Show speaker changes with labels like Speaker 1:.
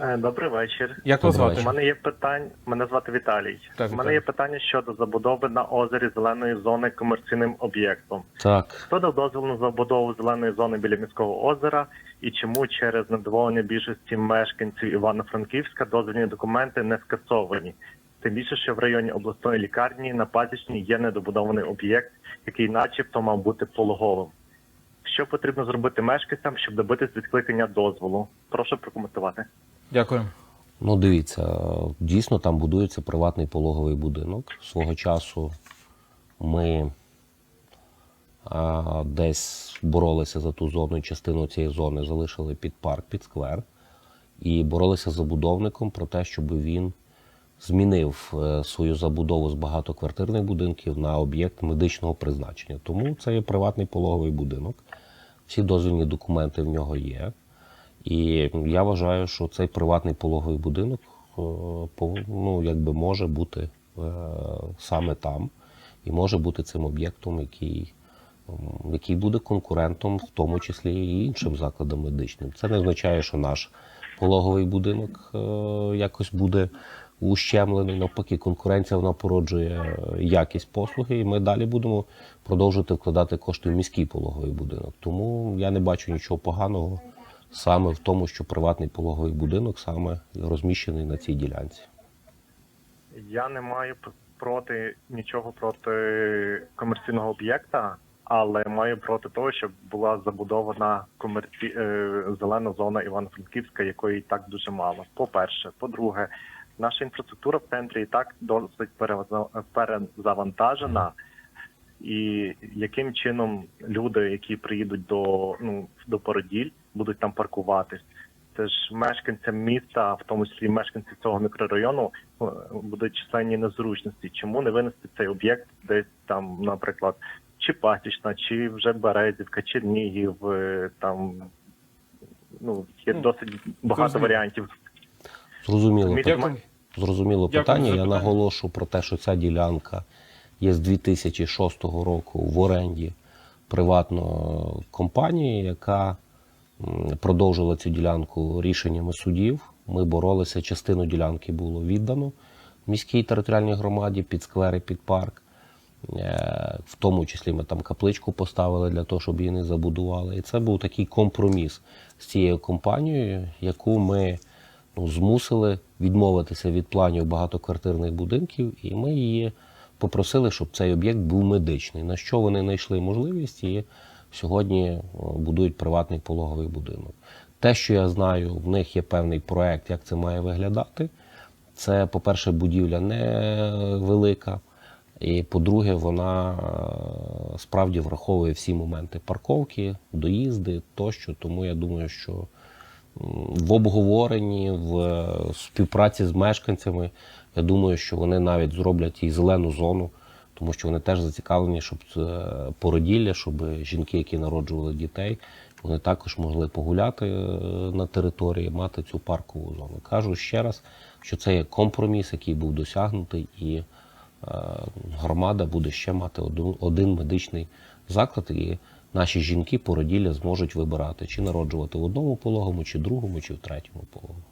Speaker 1: Е, Добрий вечір.
Speaker 2: Як вас звати?
Speaker 1: У мене є питання. Мене звати Віталій.
Speaker 2: Так,
Speaker 1: У мене є питання щодо забудови на озері зеленої зони комерційним об'єктом.
Speaker 3: Так,
Speaker 1: Хто дав дозвіл на забудову зеленої зони біля міського озера і чому через недоволення більшості мешканців Івано-Франківська дозвільні документи не скасовані? Тим більше, що в районі обласної лікарні на Пасічній є недобудований об'єкт, який начебто мав бути пологовим. Що потрібно зробити мешканцям, щоб добитись відкликання дозволу? Прошу прокоментувати.
Speaker 2: Дякую.
Speaker 3: ну дивіться, дійсно там будується приватний пологовий будинок. Свого часу ми а, десь боролися за ту зону, і частину цієї зони залишили під парк, під сквер, і боролися з забудовником про те, щоб він змінив е, свою забудову з багатоквартирних будинків на об'єкт медичного призначення. Тому це є приватний пологовий будинок. Всі дозвільні документи в нього є. І я вважаю, що цей приватний пологовий будинок е, ну, якби може бути е, саме там, і може бути цим об'єктом, який, який буде конкурентом, в тому числі і іншим закладам медичним. Це не означає, що наш пологовий будинок е, якось буде ущемлений. Навпаки, конкуренція вона породжує якість послуги, і ми далі будемо продовжувати вкладати кошти в міський пологовий будинок. Тому я не бачу нічого поганого саме в тому, що приватний пологовий будинок саме розміщений на цій ділянці.
Speaker 1: Я не маю проти нічого проти комерційного об'єкта, але маю проти того, щоб була забудована комерці... е, зелена зона Івано-Франківська, якої і так дуже мало. По-перше, по-друге, наша інфраструктура в центрі і так досить перезавантажена. І яким чином люди, які приїдуть до ну до Породіль, будуть там паркуватись? Це ж мешканцям міста, в тому числі мешканці цього мікрорайону, е, будуть численні незручності. Чому не винести цей об'єкт десь там, наприклад, чи Пасічна, чи вже Березівка, Чернігів, е, там ну є
Speaker 2: Ну,
Speaker 1: досить багато
Speaker 2: зрозуміло.
Speaker 1: варіантів.
Speaker 3: Зрозуміло,
Speaker 2: Дякую.
Speaker 3: зрозуміло
Speaker 2: Дякую
Speaker 3: питання.
Speaker 2: за
Speaker 3: Я наголошу про те, що ця ділянка є з 2006 року в оренді приватної компанії, яка продовжила цю ділянку рішеннями судів. Ми боролися, частину ділянки було віддано міській територіальній громаді під сквери, під парк. Е, В тому числі ми там капличку поставили для того, щоб її не забудували. І це був такий компроміс з цією компанією, яку ми ну, змусили відмовитися від планів багатоквартирних будинків, і ми її попросили, щоб цей об'єкт був медичний. На що вони знайшли можливість і сьогодні будують приватний пологовий будинок. Те, що я знаю, в них є певний проект, як це має виглядати. Це, по-перше, будівля невелика. І по-друге, вона е, справді враховує всі моменти парковки, доїзди тощо. Тому я думаю, що в обговоренні, в е, співпраці з мешканцями, я думаю, що вони навіть зроблять і зелену зону, тому що вони теж зацікавлені, щоб породілля, щоб жінки, які народжували дітей, вони також могли погуляти е, на території, мати цю паркову зону. Кажу ще раз, що це є компроміс, який був досягнутий, і е, громада буде ще мати один медичний заклад, і наші жінки породілля зможуть вибирати, чи народжувати в одному пологому, чи другому, чи в третьому пологому.